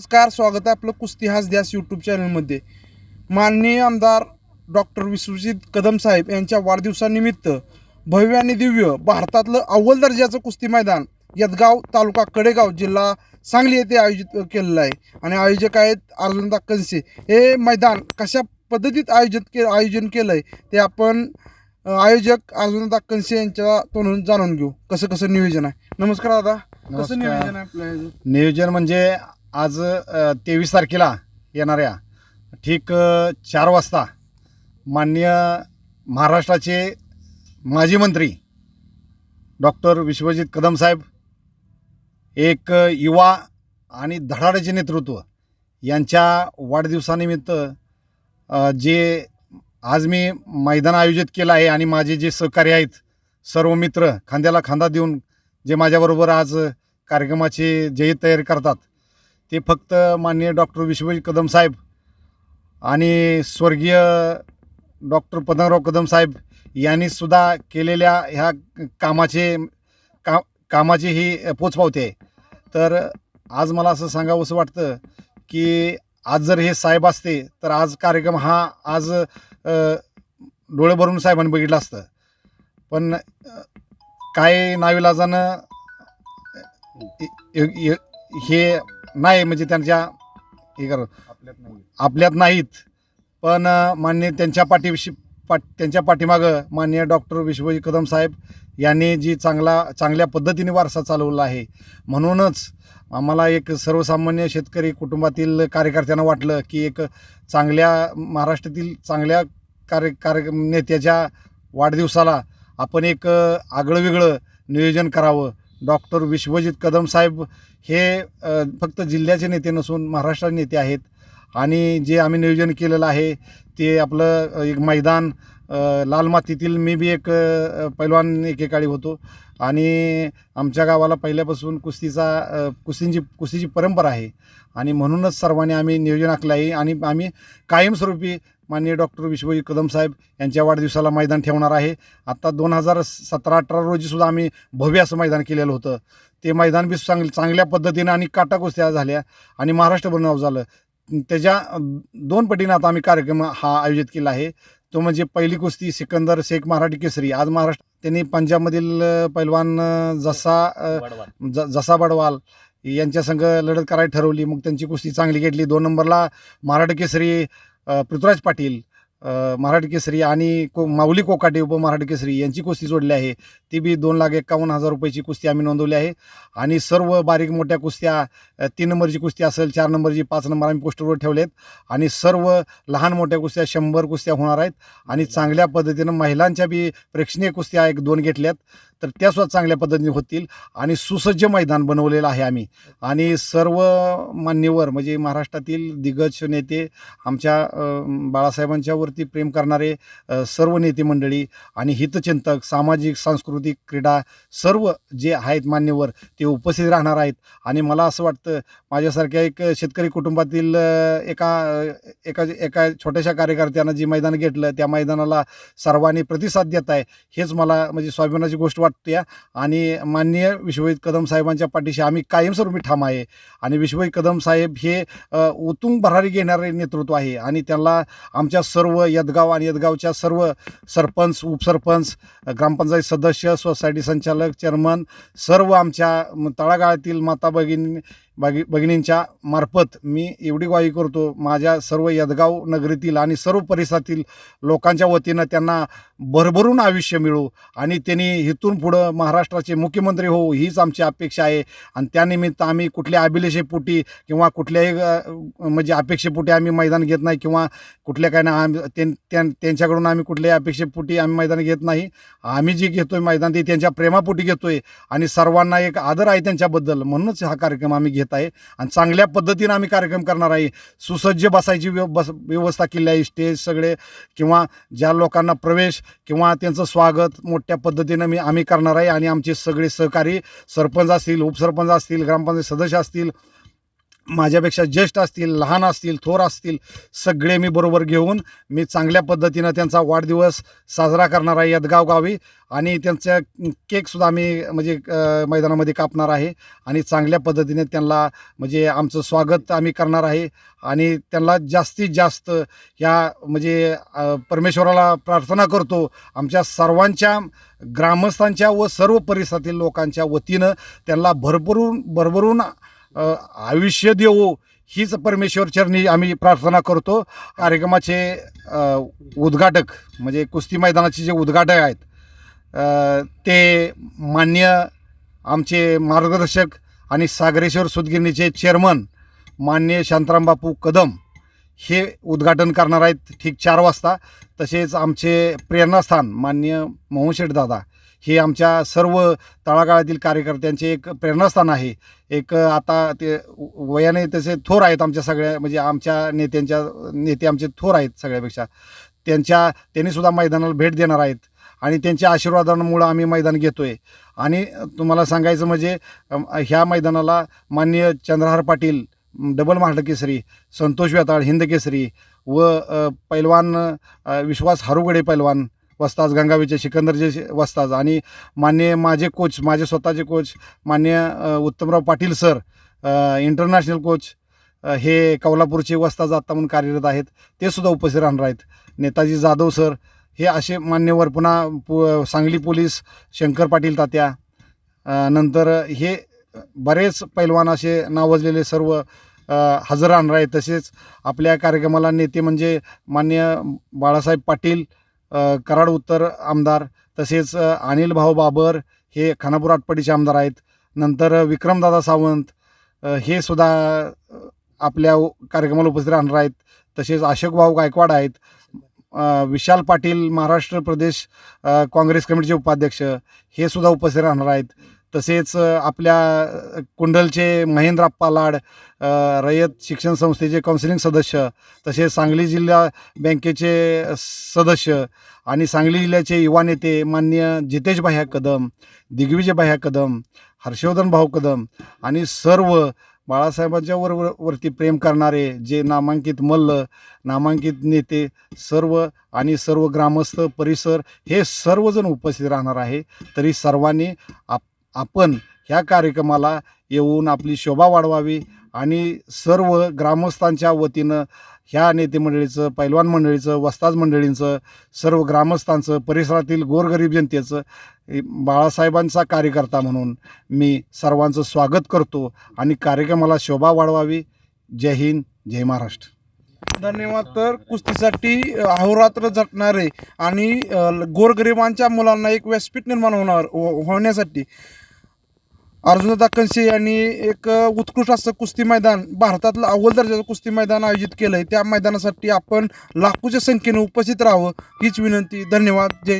नमस्कार स्वागत आहे आपलं कुस्ती हाच द्यास यूट्यूब चॅनलमध्ये माननीय आमदार डॉक्टर विश्वजित कदम साहेब यांच्या वाढदिवसानिमित्त भव्य आणि दिव्य भारतातलं अव्वल दर्जाचं कुस्ती मैदान यदगाव तालुका कडेगाव जिल्हा सांगली येथे आयोजित केलेलं आहे. आणि आयोजक आहेत अर्जुनदा कनसे. हे मैदान कशा पद्धतीत आयोजित के आयोजन केलं आहे ते आपण आयोजक अर्जुनदा कनसे यांच्या तोंडून जाणून घेऊ. कसं कसं नियोजन आहे? नमस्कार दादा. कसं. नियोजन आहे आपल्या? नियोजन म्हणजे आज तेवीस तारखेला येणाऱ्या ठीक चार वाजता माननीय महाराष्ट्राचे माजी मंत्री डॉक्टर विश्वजित कदम साहेब एक युवा आणि धडाड्याचे नेतृत्व यांच्या वाढदिवसानिमित्त जे आज मी मैदान आयोजित केलं आहे आणि माझे जे सहकारी आहेत सर्व मित्र खांद्याला खांदा देऊन जे माझ्याबरोबर आज कार्यक्रमाची जयी तयारी करतात ते फक्त माननीय डॉक्टर विश्वजित कदम साहेब आणि स्वर्गीय डॉक्टर पदमराव कदम साहेब यांनीसुद्धा केलेल्या ह्या कामाचे का कामाची ही पोचपावते आहे. तर आज मला असं सांगावंसं वाटतं की आज जर हे साहेब असते तर आज कार्यक्रम हा आज डोळे भरून साहेबांनी बघितलं असतं. पण काय नाविलाजानं हे नाही म्हणजे त्यांच्या हे कर. आपल्यात नाहीत. पण मान्य त्यांच्या पाठीविषयी पाठ त्यांच्या पाठीमागं माननीय डॉक्टर विश्वजित कदम साहेब यांनी जी चांगला चांगल्या पद्धतीने वारसा चालवला आहे. म्हणूनच आम्हाला एक सर्वसामान्य शेतकरी कुटुंबातील कार्यकर्त्यांना वाटलं की एक चांगल्या महाराष्ट्रातील चांगल्या कार्य कार्य नेत्याच्या वाढदिवसाला आपण एक अ, आगळं वेगळं नियोजन करावं. डॉक्टर विश्वजित कदम साहेब हे फक्त जिल्ह्याचे नेते नसून महाराष्ट्राचे नेते आहेत. आणि जे आम्ही नियोजन केलेलं आहे ते आपलं एक मैदान लाल मातीतील मी बी एक पैलवान एकेकाळी होतो. आणि आमच्या गावाला पहिल्यापासून कुस्तीचा कुस्तींची कुस्तीची परंपरा आहे. आणि म्हणूनच सर्वांनी आम्ही नियोजन आखलं आहे. आणि आम्ही कायमस्वरूपी माननीय डॉक्टर विश्वजित कदम साहेब यांच्या वाढदिवसाला मैदान ठेवणार आहे. आत्ता दोन हजार सतरा अठरा रोजीसुद्धा आम्ही भव्य असं मैदान केलेलं होतं. ते मैदान बी चांग चांगल्या पद्धतीनं आणि काटा कुस्त्या झाल्या आणि महाराष्ट्रभर नाव झालं. त्याच्या दोन पटीनं आता आम्ही कार्यक्रम हा आयोजित केला आहे. तो म्हणजे पहिली कुस्ती सिकंदर शेख मराठी केसरी. आज महाराष्ट्र त्यांनी पंजाबमधील पैलवान जसा ज जसा बडवाल यांच्या संघ लढत करायला ठरवली. मग त्यांची कुस्ती चांगली घेतली. दोन नंबरला मराठी केसरी पृथ्वीराज पाटील मराठी केसरी आणि को माऊली कोकाटे उप मराठी केसरी यांची कुस्ती जोडली आहे. ती बी दोन लाख एकावन्न हजार रुपयाची कुस्ती आम्ही नोंदवली आहे. आणि सर्व बारीक मोठ्या कुस्त्या तीन नंबरची कुस्ती असेल चार नंबरची पाच नंबर आम्ही पोस्टरवर आहेत आणि सर्व लहान मोठ्या कुस्त्या शंभर कुस्त्या होणार आहेत. आणि चांगल्या पद्धतीनं महिलांच्या बी प्रेक्षणीय कुस्त्या एक दोन घेतल्यात. तर त्या सुद्धा चांगल्या पद्धतीने होतील. आणि सुसज्ज मैदान बनवलेलं आहे आम्ही. आणि सर्व मान्यवर म्हणजे महाराष्ट्रातील दिग्गज नेते आमच्या बाळासाहेबांच्यावरती प्रेम करणारे सर्व नेते मंडळी आणि हितचिंतक सामाजिक सांस्कृतिक क्रीडा सर्व जे आहेत मान्यवर ते उपस्थित राहणार आहेत. आणि मला असं वाटतं माझ्यासारख्या एक शेतकरी कुटुंबातील एका एका एका छोट्याशा कार्यकर्त्यानं जे मैदान घेतलं त्या मैदानाला सर्वांनी प्रतिसाद देत आहे. हेच मला म्हणजे स्वाभिमानाची गोष्ट वाटते. आणि माननीय विश्वजित कदम साहेबांच्या पाठीशी आम्ही कायमस्वरूपी ठाम आहे. आणि विश्वजित कदम साहेब हे उतुंग भरारी घेणारे नेतृत्व आहे. आणि त्यांना आमच्या सर्व यदगाव आणि यदगावच्या सर्व सरपंच उपसरपंच ग्रामपंचायत सदस्य सोसायटी संचालक चेअरमन सर्व आमच्या तळागाळातील माता भगिनी बागी भगिनींच्या मार्फत मी एवढी ग्वाही करतो माझ्या सर्व यदगाव नगरीतील आणि सर्व परिसरातील लोकांच्या वतीनं त्यांना भरभरून आयुष्य मिळू आणि त्यांनी इथून पुढं महाराष्ट्राचे मुख्यमंत्री होऊ हीच आमची अपेक्षा आहे. आणि त्यानिमित्त आम्ही कुठल्या अभिलेषेपोटी किंवा कुठल्याही म्हणजे अपेक्षेपोटी आम्ही मैदान घेत नाही किंवा कुठल्या काय ना आम्ही त्यां- त्यांच्याकडून आम्ही कुठल्याही अपेक्षेपोटी आम्ही मैदान घेत नाही. आम्ही जे आहे मैदान ते त्यांच्या प्रेमापोटी आहे आणि सर्वांना एक आदर आहे त्यांच्याबद्दल. म्हणूनच हा कार्यक्रम आम्ही घेत आहे. आणि चांगल्या पद्धतीनं आम्ही कार्यक्रम करणार आहे. सुसज्ज बसायची व्यव बस व्यवस्था केली आहे स्टेज सगळे. किंवा ज्या लोकांना प्रवेश किंवा त्यांचं स्वागत मोठ्या पद्धतीनं मी आम्ही करणार आहे. आणि आमचे सगळे सहकारी सरपंच असतील उपसरपंच असतील ग्रामपंचायत सदस्य असतील माझ्यापेक्षा ज्येष्ठ असतील लहान असतील थोर असतील सगळे मी बरोबर घेऊन मी चांगल्या पद्धतीनं त्यांचा वाढदिवस साजरा करणार आहे यदगाव गावी आणि त्यांचा केकसुद्धा आम्ही म्हणजे मैदानामध्ये कापणार आहे. आणि चांगल्या पद्धतीने त्यांना म्हणजे आमचं स्वागत आम्ही करणार आहे. आणि त्यांना जास्तीत जास्त या म्हणजे परमेश्वराला प्रार्थना करतो. आमच्या सर्वांच्या ग्रामस्थांच्या व सर्व परिसरातील लोकांच्या वतीनं त्यांना भरभरून भरभरून आयुष्य देवो हीच परमेश्वर चरणी आम्ही प्रार्थना करतो. कार्यक्रमाचे उद्घाटक म्हणजे कुस्ती मैदानाचे जे उद्घाटक आहेत ते मान्य आमचे मार्गदर्शक आणि सागरेश्वर सुदगिरणीचे चेअरमन मान्य शांताराम बापू कदम हे उद्घाटन करणार आहेत. ठीक चार वाजता. तसेच आमचे प्रेरणास्थान मान्य मोहनशेठ दादा हे आमच्या सर्व तळागाळातील कार्यकर्त्यांचे एक प्रेरणास्थान आहे. एक आता ते वयाने तसे थोर आहेत आमच्या सगळ्या म्हणजे आमच्या नेत्यांच्या नेते आमचे थोर आहेत सगळ्यापेक्षा. त्यांच्या त्यांनीसुद्धा मैदानाला भेट देणार आहेत. आणि त्यांच्या आशीर्वादांमुळं आम्ही मैदान घेतो आहे आणि तुम्हाला सांगायचं म्हणजे ह्या मैदानाला माननीय चंद्रहार पाटील डबल महाराष्ट्र केसरी संतोष व्याताळ हिंद केसरी व पैलवान विश्वास हारुगडे पैलवान वस्ताज गंगावीचे सिकंदरचे वस्ताज आणि मान्य माझे कोच माझे स्वतःचे कोच मान्य Uttamrao Patil sir international coach हे कोल्हापूरचे वस्ताज आत्ता म्हणून कार्यरत आहेत. ते सुद्धा उपस्थित राहणार आहेत. नेताजी जाधव सर हे असे मान्यवर पुन्हा पु सांगली पोलीस शंकर पाटील तात्या नंतर हे बरेच पैलवान असे नावाजलेले सर्व हजर राहणार आहेत. तसेच आपल्या कार्यक्रमाला नेते म्हणजे मान्य बाळासाहेब पाटील कराड उत्तर आमदार तसेच अनिल भाऊ बाबर हे खानापूर आटपाडीचे आमदार आहेत. नंतर विक्रमदादा सावंत हे सुद्धा आपल्या कार्यक्रमाला उपस्थित राहणार आहेत. तसेच अशोक भाऊ गायकवाड आहेत. विशाल पाटील महाराष्ट्र प्रदेश काँग्रेस कमिटीचे उपाध्यक्ष हे सुद्धा उपस्थित राहणार आहेत. तसेच आपल्या कुंडलचे महेंद्रप्पा लाड रयत शिक्षण संस्थेचे काउन्सिलिंग सदस्य तसेच सांगली जिल्हा बँकेचे सदस्य आणि सांगली जिल्ह्याचे युवा नेते मान्य जितेश भाया कदम दिग्विजय भाया कदम हर्षवर्धन भाऊ कदम आणि सर्व बाळासाहेबांच्या वर- वरती प्रेम करणारे जे नामांकित मल्ल नामांकित नेते सर्व आणि सर्व ग्रामस्थ परिसर हे सर्वजण उपस्थित राहणार आहे. तरी सर्वांनी आप आपण ह्या कार्यक्रमाला येऊन आपली शोभा वाढवावी आणि सर्व ग्रामस्थांच्या वतीनं ह्या नेते मंडळीचं पैलवान मंडळीचं वस्ताज मंडळींचं सर्व ग्रामस्थांचं परिसरातील गोरगरीब जनतेचं बाळासाहेबांचा कार्यकर्ता म्हणून मी सर्वांचं स्वागत करतो आणि कार्यक्रमाला शोभा वाढवावी. जय हिंद जय महाराष्ट्र. धन्यवाद. तर कुस्तीसाठी अहोरात्र झटणारे आणि गोरगरिबांच्या मुलांना एक व्यासपीठ निर्माण होणार हो, होण्यासाठी अर्जुनदा कंसे यांनी एक उत्कृष्ट असं कुस्ती मैदान भारतातलं अव्वल दर्जाचं कुस्ती मैदान आयोजित केलं आहे त्या मैदानासाठी आपण लाखोच्या संख्येने उपस्थित राहावं हीच विनंती. धन्यवाद. जय